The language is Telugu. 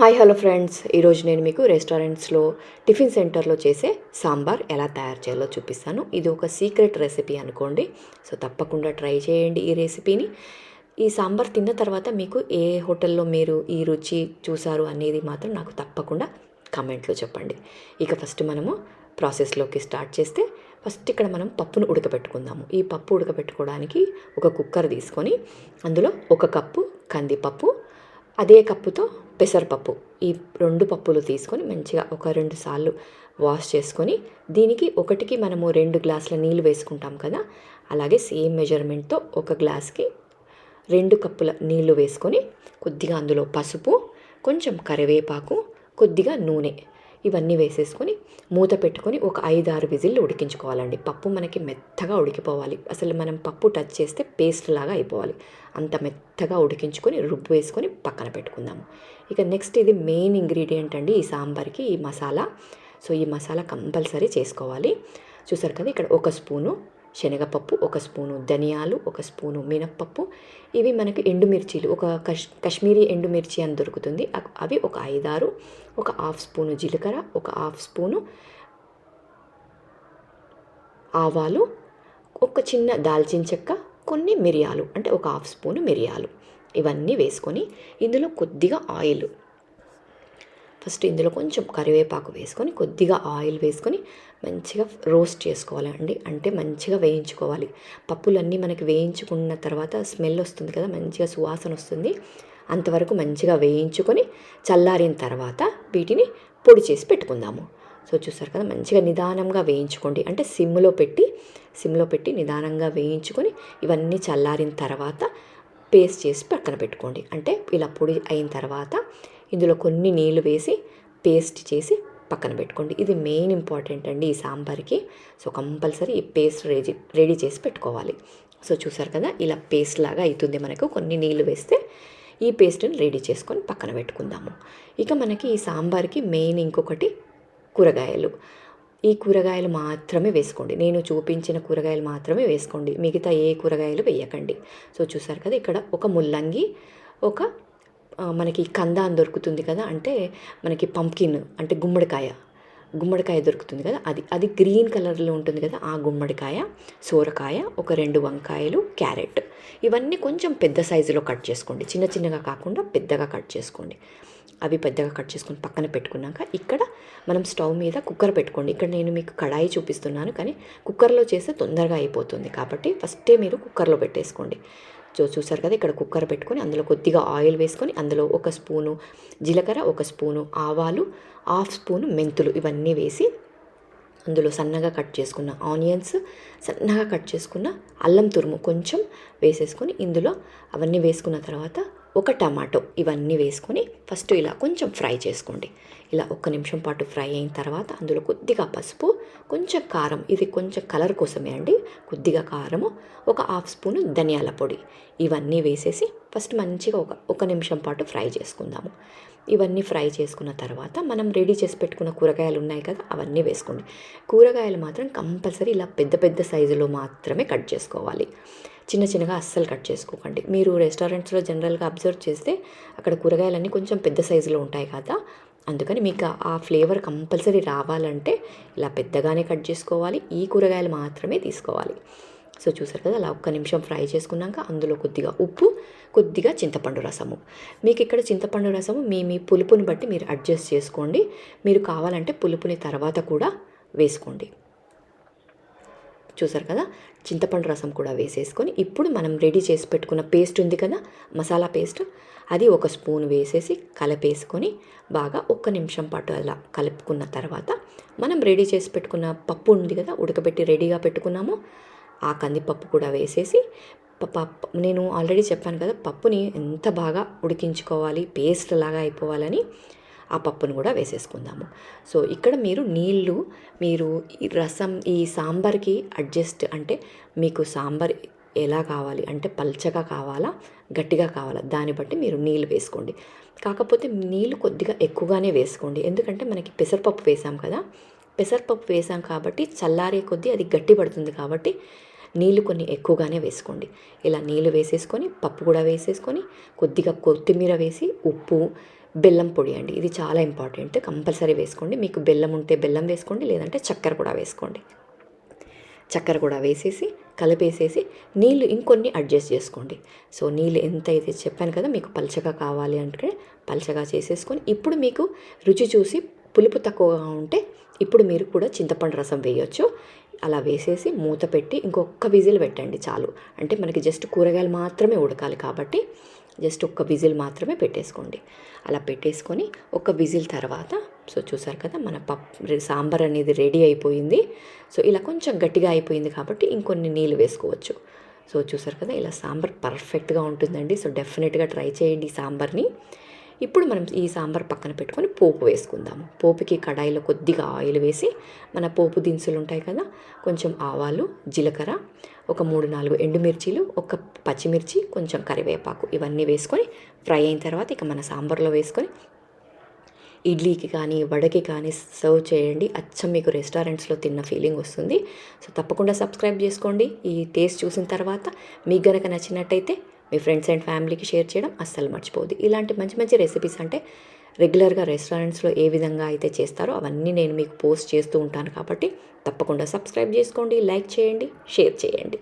Hi hello friends. ఈరోజు నేను మీకు రెస్టారెంట్స్లో టిఫిన్ సెంటర్లో చేసే సాంబార్ ఎలా తయారు చేయాలో చూపిస్తాను. ఇది ఒక సీక్రెట్ రెసిపీ అనుకోండి. సో తప్పకుండా ట్రై చేయండి ఈ రెసిపీని. ఈ సాంబార్ తిన్న తర్వాత మీకు ఏ హోటల్లో మీరు ఈ రుచి చూసారు అనేది మాత్రం నాకు తప్పకుండా కమెంట్లో చెప్పండి. ఇక ఫస్ట్ మనము ప్రాసెస్లోకి స్టార్ట్ చేస్తే ఫస్ట్ ఇక్కడ మనం పప్పును ఉడకబెట్టుకుందాము. ఈ పప్పు ఉడకబెట్టుకోవడానికి ఒక కుక్కర్ తీసుకొని అందులో ఒక కప్పు కందిపప్పు అదే కప్పుతో పెసరపప్పు. ఈ రెండు పప్పులు తీసుకొని మంచిగా ఒక రెండు సార్లు వాష్ చేసుకొని దీనికి ఒకటికి మనము రెండు గ్లాసుల నీళ్ళు వేసుకుంటాం కదా? అలాగే సేమ్ మెజర్మెంట్తో ఒక గ్లాస్కి రెండు కప్పుల నీళ్ళు వేసుకొని కొద్దిగా అందులో పసుపు కొంచెం కరివేపాకు కొద్దిగా నూనె. ఇవన్నీ వేసేసుకొని మూత పెట్టుకొని ఒక ఐదు ఆరు విజిల్లు ఉడికించుకోవాలండి. పప్పు మనకి మెత్తగా ఉడికిపోవాలి. అసలు మనం పప్పు టచ్ చేస్తే పేస్ట్ లాగా అయిపోవాలి. అంత మెత్తగా ఉడికించుకొని రుబ్బు వేసుకొని పక్కన పెట్టుకుందాము. ఇక నెక్స్ట్ ఇది మెయిన్ ఇంగ్రీడియంట్ అండి ఈ సాంబార్కి ఈ మసాలా. సో ఈ మసాలా కంపల్సరీ చేసుకోవాలి. చూసారు కదా ఇక్కడ ఒక స్పూను శనగపప్పు ఒక స్పూను ధనియాలు ఒక స్పూను మినప్పప్పు. ఇవి మనకి ఎండుమిర్చీలు ఒక కష్ కశ్మీరీ ఎండుమిర్చి అని దొరుకుతుంది. అవి ఒక ఐదారు ఒక హాఫ్ స్పూను జీలకర్ర ఒక హాఫ్ స్పూను ఆవాలు ఒక చిన్న దాల్చిన చెక్క కొన్ని మిరియాలు అంటే ఒక హాఫ్ స్పూను మిరియాలు. ఇవన్నీ వేసుకొని ఇందులో కొద్దిగా ఆయిల్ ఫస్ట్ ఇందులో కొంచెం కరివేపాకు వేసుకొని కొద్దిగా ఆయిల్ వేసుకొని మంచిగా రోస్ట్ చేసుకోవాలండి. అంటే మంచిగా వేయించుకోవాలి. పప్పులన్నీ మనకి వేయించుకున్న తర్వాత స్మెల్ వస్తుంది కదా మంచిగా సువాసన వస్తుంది. అంతవరకు మంచిగా వేయించుకొని చల్లారిన తర్వాత వీటిని పొడి చేసి పెట్టుకుందాము. సో చూస్తారు కదా మంచిగా నిదానంగా వేయించుకోండి. అంటే సిమ్లో పెట్టి సిమ్లో పెట్టి నిదానంగా వేయించుకొని ఇవన్నీ చల్లారిన తర్వాత పేస్ట్ చేసి పక్కన పెట్టుకోండి. అంటే ఇలా పొడి అయిన తర్వాత ఇందులో కొన్ని నీళ్ళు వేసి పేస్ట్ చేసి పక్కన పెట్టుకోండి. ఇది మెయిన్ ఇంపార్టెంట్ అండి ఈ సాంబార్కి. సో కంపల్సరీ ఈ పేస్ట్ రెడీ రెడీ చేసి పెట్టుకోవాలి. సో చూసారు కదా ఇలా పేస్ట్ లాగా అవుతుంది మనకు. కొన్ని నీళ్ళు వేస్తే ఈ పేస్ట్ని రెడీ చేసుకొని పక్కన పెట్టుకుందాము. ఇక మనకి ఈ సాంబార్కి మెయిన్ ఇంకొకటి కూరగాయలు. ఈ కూరగాయలు మాత్రమే వేసుకోండి. నేను చూపించిన కూరగాయలు మాత్రమే వేసుకోండి. మిగతా ఏ కూరగాయలు వేయకండి. సో చూసారు కదా ఇక్కడ ఒక ముల్లంగి ఒక మనకి కంద అని దొరుకుతుంది కదా అంటే మనకి పంకిన్ అంటే గుమ్మడికాయ. గుమ్మడికాయ దొరుకుతుంది కదా అది అది గ్రీన్ కలర్లో ఉంటుంది కదా ఆ గుమ్మడికాయ సోరకాయ ఒక రెండు వంకాయలు క్యారెట్. ఇవన్నీ కొంచెం పెద్ద సైజులో కట్ చేసుకోండి. చిన్న చిన్నగా కాకుండా పెద్దగా కట్ చేసుకోండి. అవి పెద్దగా కట్ చేసుకొని పక్కన పెట్టుకున్నాక ఇక్కడ మనం స్టవ్ మీద కుక్కర్ పెట్టుకోండి. ఇక్కడ నేను మీకు కడాయి చూపిస్తున్నాను కానీ కుక్కర్లో చేస్తే తొందరగా అయిపోతుంది కాబట్టి ఫస్టే మీరు కుక్కర్లో పెట్టేసుకోండి. సో చూసారు కదా ఇక్కడ కుక్కర్ పెట్టుకొని అందులో కొద్దిగా ఆయిల్ వేసుకొని అందులో ఒక స్పూను జీలకర్ర ఒక స్పూను ఆవాలు హాఫ్ స్పూను మెంతులు ఇవన్నీ వేసి అందులో సన్నగా కట్ చేసుకున్న ఆనియన్స్ సన్నగా కట్ చేసుకున్న అల్లం తురుము కొంచెం వేసేసుకొని ఇందులో అవన్నీ వేసుకున్న తర్వాత ఒక టమాటో ఇవన్నీ వేసుకొని ఫస్ట్ ఇలా కొంచెం ఫ్రై చేసుకోండి. ఇలా ఒక్క నిమిషం పాటు ఫ్రై అయిన తర్వాత అందులో కొద్దిగా పసుపు కొంచెం కారం ఇది కొంచెం కలర్ కోసమే అండి. కొద్దిగా కారము ఒక హాఫ్ స్పూను ధనియాల పొడి. ఇవన్నీ వేసేసి ఫస్ట్ మంచిగా ఒక ఒక నిమిషం పాటు ఫ్రై చేసుకుందాము. ఇవన్నీ ఫ్రై చేసుకున్న తర్వాత మనం రెడీ చేసి పెట్టుకున్న కూరగాయలు ఉన్నాయి కదా అవన్నీ వేసుకోండి. కూరగాయలు మాత్రం కంపల్సరీ ఇలా పెద్ద పెద్ద సైజులో మాత్రమే కట్ చేసుకోవాలి. చిన్న చిన్నగా అస్సలు కట్ చేసుకోకండి. మీరు రెస్టారెంట్స్లో జనరల్గా అబ్జర్వ్ చేస్తే అక్కడ కూరగాయలన్నీ కొంచెం పెద్ద సైజులో ఉంటాయి కదా. అందుకని మీకు ఆ ఫ్లేవర్ కంపల్సరీ రావాలంటే ఇలా పెద్దగానే కట్ చేసుకోవాలి. ఈ కూరగాయలు మాత్రమే తీసుకోవాలి. సో చూసారు కదా అలా ఒక్క నిమిషం ఫ్రై చేసుకున్నాక అందులో కొద్దిగా ఉప్పు కొద్దిగా చింతపండు రసము. మీకు ఇక్కడ చింతపండు రసము మీ మీ పులుపుని బట్టి మీరు అడ్జస్ట్ చేసుకోండి. మీరు కావాలంటే పులుపుని తర్వాత కూడా వేసుకోండి. చూసారు కదా? చింతపండు రసం కూడా వేసేసుకొని ఇప్పుడు మనం రెడీ చేసి పెట్టుకున్న పేస్ట్ ఉంది కదా? మసాలా పేస్ట్. అది ఒక స్పూన్ వేసేసి కలిపేసుకొని బాగా ఒక్క నిమిషం పాటు అలా కలుపుకున్న తర్వాత మనం రెడీ చేసి పెట్టుకున్న పప్పు ఉంది కదా? ఉడకబెట్టి రెడీగా పెట్టుకున్నాము. ఆ కందిపప్పు కూడా వేసేసి ప- పప్పు నేను ఆల్రెడీ చెప్పాను కదా? పప్పుని ఎంత బాగా ఉడికించుకోవాలి పేస్ట్ లాగా అయిపోవాలని. ఆ పప్పును కూడా వేసేసుకుందాము. సో ఇక్కడ మీరు నీళ్ళు మీరు ఈ రసం ఈ సాంబార్కి అడ్జస్ట్ అంటే మీకు సాంబార్ ఎలా కావాలి అంటే పల్చగా కావాలా గట్టిగా కావాలా? దాన్ని బట్టి మీరు నీళ్ళు వేసుకోండి. కాకపోతే నీళ్ళు కొద్దిగా ఎక్కువగానే వేసుకోండి. ఎందుకంటే మనకి పెసరపప్పు వేసాం కదా పెసరపప్పు వేసాం కాబట్టి చల్లారే కొద్దీ అది గట్టి పడుతుంది కాబట్టి నీళ్ళు కొన్ని ఎక్కువగానే వేసుకోండి. ఇలా నీళ్ళు వేసేసుకొని పప్పు కూడా వేసేసుకొని కొద్దిగా కొత్తిమీర వేసి ఉప్పు బెల్లం పొడి అండి. ఇది చాలా ఇంపార్టెంట్. కంపల్సరీ వేసుకోండి. మీకు బెల్లం ఉంటే బెల్లం వేసుకోండి లేదంటే చక్కెర కూడా వేసుకోండి. చక్కెర కూడా వేసేసి కలిపేసేసి నీళ్ళు ఇంకొన్ని అడ్జస్ట్ చేసుకోండి. సో నీళ్ళు ఎంత అయితే చెప్పాను కదా మీకు పలచగా కావాలి అంటే పలచగా చేసేసుకొని ఇప్పుడు మీకు రుచి చూసి పులుపు తక్కువగా ఉంటే ఇప్పుడు మీరు కూడా చింతపండు రసం వేయొచ్చు. అలా వేసేసి మూత పెట్టి ఇంకొక విజిల్ పెట్టండి చాలు. అంటే మనకి జస్ట్ కూరగాయలు మాత్రమే ఉడకాలి కాబట్టి జస్ట్ ఒక్క విజిల్ మాత్రమే పెట్టేసుకోండి. అలా పెట్టేసుకొని ఒక విజిల్ తర్వాత సో చూసారు కదా మన పప్పు సాంబార్ అనేది రెడీ అయిపోయింది. సో ఇలా కొంచెం గట్టిగా అయిపోయింది కాబట్టి ఇంకొన్ని నీళ్ళు వేసుకోవచ్చు. సో చూసారు కదా ఇలా సాంబార్ పర్ఫెక్ట్గా ఉంటుందండి. సో డెఫినెట్గా ట్రై చేయండి ఈ సాంబార్ని. ఇప్పుడు మనం ఈ సాంబార్ పక్కన పెట్టుకొని పోపు వేసుకుందాము. పోపుకి కడాయిలో కొద్దిగా ఆయిల్ వేసి మన పోపు దినుసులు ఉంటాయి కదా కొంచెం ఆవాలు జీలకర్ర ఒక మూడు నాలుగు ఎండుమిర్చీలు ఒక పచ్చిమిర్చి కొంచెం కరివేపాకు ఇవన్నీ వేసుకొని ఫ్రై అయిన తర్వాత ఇక మన సాంబార్లో వేసుకొని ఇడ్లీకి కానీ వడకి కానీ సర్వ్ చేయండి. అచ్చం మీకు రెస్టారెంట్స్లో తిన్న ఫీలింగ్ వస్తుంది. సో తప్పకుండా సబ్స్క్రైబ్ చేసుకోండి. ఈ టేస్ట్ చూసిన తర్వాత మీకు గనక నచ్చినట్టయితే మీ ఫ్రెండ్స్ అండ్ ఫ్యామిలీకి షేర్ చేయడం అస్సలు మర్చిపోదు ఇలాంటి మంచి మంచి రెసిపీస్ అంటే రెగ్యులర్గా రెస్టారెంట్స్లో ఏ విధంగా అయితే చేస్తారో అవన్నీ నేను మీకు పోస్ట్ చేస్తూ ఉంటాను కాబట్టి తప్పకుండా సబ్స్క్రైబ్ చేసుకోండి లైక్ చేయండి షేర్ చేయండి.